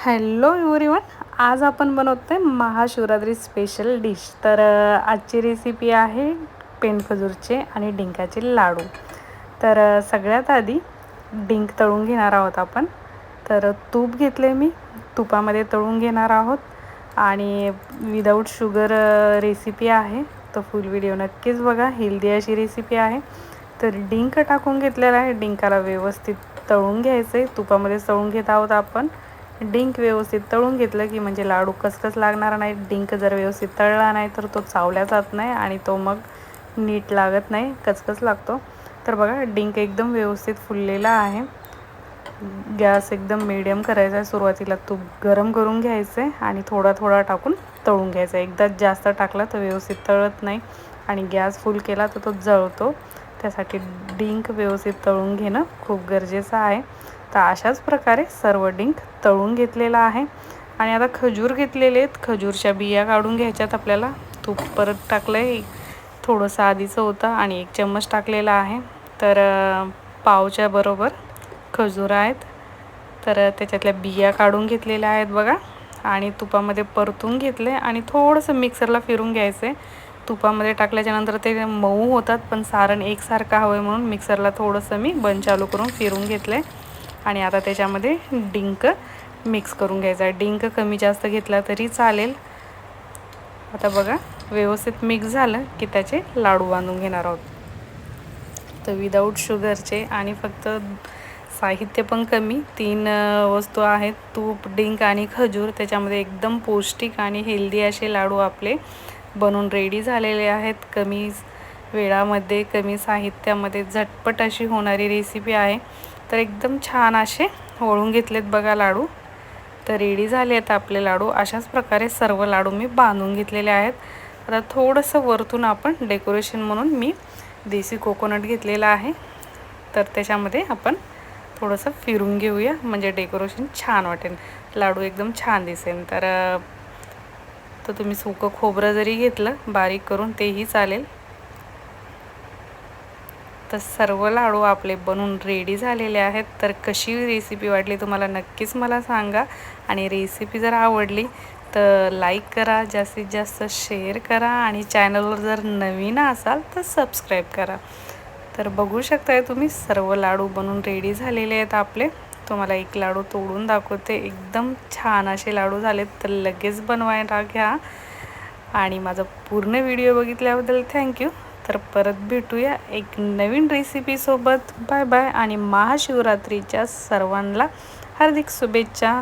Hello everyone आज आपण बनवतो आहे महाशिवरात्री स्पेशल डिश तर आजची रेसिपी आहे पेंडखजूरचे आणि डिंकाचे लाडू. तर सगळ्यात आधी डिंक तळून घेणार आहोत आपण. तर तूप घेतले मी. तुपामध्ये तळून घेणार आहोत. आणि विदाऊट शुगर रेसिपी आहे. तर फुल व्हिडिओ नक्कीच बघा. हेल्दी अशी रेसिपी आहे. तर डिंक टाकून घेतलेला आहे. डिंकाला व्यवस्थित तळून घ्यायचं आहे तुपामध्ये तळून घेत आहोत आपण. डिंक व्यवस्थित तळून घेतलं की म्हणजे लाडू कसकस लागणार नाही. डिंक जर व्यवस्थित तळला नाही तर तो चावल्या जात नाही आणि तो मग नीट लागत नाही कचकच लागतो. तर बघा डिंक एकदम व्यवस्थित फुललेला आहे. गॅस एकदम मिडियम करायचा आहे. सुरुवातीला तूप गरम करून घ्यायचं आहे आणि थोडा थोडा टाकून तळून घ्यायचा आहे. एकदा जास्त टाकला तर व्यवस्थित तळत नाही आणि गॅस फुल केला तर तो जळतो. त्यासाठी डिंक व्यवस्थित तळून घेणं खूप गरजेचं आहे. तर अशाच प्रकारे सर्व डिंक तळून घेतलेला आहे. आणि आता खजूर घेतलेले आहेत. खजूरच्या बिया काढून घ्यायच्यात आपल्याला. तूप परत टाकलं आहे थोडंसं आधीचं होतं आणि एक चम्मच टाकलेला आहे. तर पावच्या बरोबर खजूर आहेत. तर त्याच्यातल्या बिया काढून घेतलेल्या आहेत बघा. आणि तुपामध्ये परतून घेतले आणि थोडंसं मिक्सरला फिरून घ्यायचं आहे तुपामध्ये टाकल्याच्यानंतर ते मऊ होतात पण सारण एकसारखं हवं आहे म्हणून मिक्सरला थोडंसं मी बंद चालू करून फिरून घेतलं आहे आणि आता त्याच्यामध्ये डिंक मिक्स करून घ्यायचा आहे. डिंक कमी जास्त घेतला तरी चालेल. आता बघा व्यवस्थित मिक्स झालं की त्याचे लाडू बांधून घेणार आहोत. तर विदाऊट शुगरचे आणि फक्त साहित्य पण कमी तीन वस्तू आहेत. तूप डिंक आणि खजूर त्याच्यामध्ये एकदम पौष्टिक आणि हेल्दी असे लाडू आपले बनून रेडी झालेले आहेत. कमी वेळामध्ये कमी साहित्यामध्ये झटपट अशी होणारी रेसिपी आहे. तर एकदम छान असे वळून घेतलेत बघा लाडू. तर रेडी झाले आहेत आपले लाडू. अशाच प्रकारे सर्व लाडू मी बांधून घेतलेले आहेत. आता थोडंसं वरतून आपण डेकोरेशन म्हणून मी देसी कोकोनट घेतलेला आहे. तर त्याच्यामध्ये आपण थोडंसं फिरून घेऊया. म्हणजे डेकोरेशन छान वाटेल. लाडू एकदम छान दिसेल. तर तर तुम्ही सुकं खोबरं जरी घेतलं बारीक करून तेही चालेल. तर सर्व लाडू आपले बनून रेडी झालेले आहेत. तर कशी रेसिपी वाटली तुम्हाला नक्कीच मला सांगा. आणि रेसिपी जर आवडली तर लाईक करा जास्तीत जास्त शेअर करा आणि चॅनलवर जर नवीन असाल तर सबस्क्राईब करा. तर बघू शकताय तुम्ही सर्व लाडू बनून रेडी झालेले आहेत आपले. तुम्हाला एक लाडू तोडून दाखवते. एकदम छान असे लाडू झालेत तर लगेच बनवायला घ्या. आणि माझा पूर्ण व्हिडिओ बघितल्याबद्दल थँक्यू तर परत भेटूया एक नवीन रेसिपीसोबत बाय बाय आणि महाशिवरात्रीच्या सर्वांना हार्दिक शुभेच्छा.